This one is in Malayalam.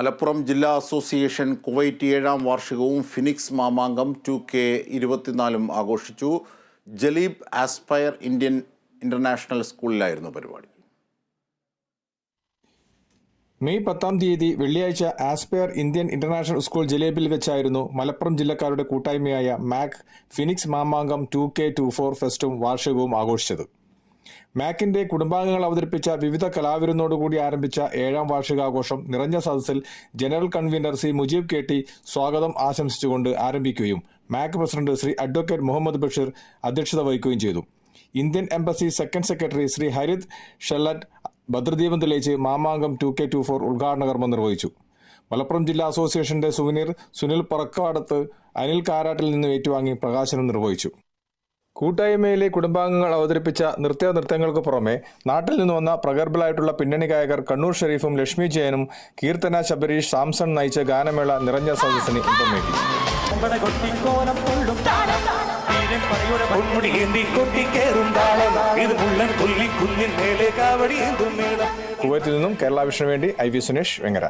മലപ്പുറം ജില്ലാ അസോസിയേഷൻ കുവൈറ്റ് ഏഴാം വാർഷികവും ഫിനിക്സ് മാമാങ്കം ടു കെ ഇരുപത്തിനാലും ആഘോഷിച്ചു. ജലീബ് ആസ്പയർ ഇന്ത്യൻ ഇന്റർനാഷണൽ സ്കൂളിലായിരുന്നു പരിപാടി. മെയ് പത്താം തീയതി വെള്ളിയാഴ്ച ആസ്പയർ ഇന്ത്യൻ ഇന്റർനാഷണൽ സ്കൂൾ ജലേബിൽ വെച്ചായിരുന്നു മലപ്പുറം ജില്ലക്കാരുടെ കൂട്ടായ്മയായ MAC Phoenix Mamankam two K two four ഫെസ്റ്റും വാർഷികവും ആഘോഷിച്ചത്. മാക്കിന്റെ കുടുംബാംഗങ്ങൾ അവതരിപ്പിച്ച വിവിധ കലാവിരുന്നോടുകൂടി ആരംഭിച്ച ഏഴാം വാർഷികാഘോഷം നിറഞ്ഞ സദസ്സിൽ general convener C Mujeeb K T സ്വാഗതം ആശംസിച്ചുകൊണ്ട് ആരംഭിക്കുകയും MAC president Shri advocate Muhammad Basheer അധ്യക്ഷത വഹിക്കുകയും ചെയ്തു. Indian embassy second secretary Shri Harith Shellet ഭദ്രദീപം തെളിയിച്ച് Mamankam two K two four ഉദ്ഘാടന കർമ്മം നിർവഹിച്ചു. മലപ്പുറം ജില്ലാ അസോസിയേഷന്റെ സുവനീർ സുനിൽ പറക്കാടത്ത് അനിൽ കാരാട്ടിൽ നിന്ന് ഏറ്റുവാങ്ങി പ്രകാശനം നിർവഹിച്ചു. കൂട്ടായ്മയിലെ കുടുംബാംഗങ്ങൾ അവതരിപ്പിച്ച നൃത്യ നൃത്യങ്ങൾക്ക് പുറമെ നാട്ടിൽ നിന്ന് വന്ന പ്രഗത്ഭരായിട്ടുള്ള പിന്നണി ഗായകർ കണ്ണൂർ ഷെരീഫും ലക്ഷ്മി ജയനും കീർത്തന ശബരീഷ് സാംസൺ നയിച്ച ഗാനമേള നിറഞ്ഞ സദസ്സിന് മേളം കുവൈത്തിൽ നിന്നും കേരള വിഷന് വേണ്ടി ഐ വി സുനേഷ് വെങ്ങര.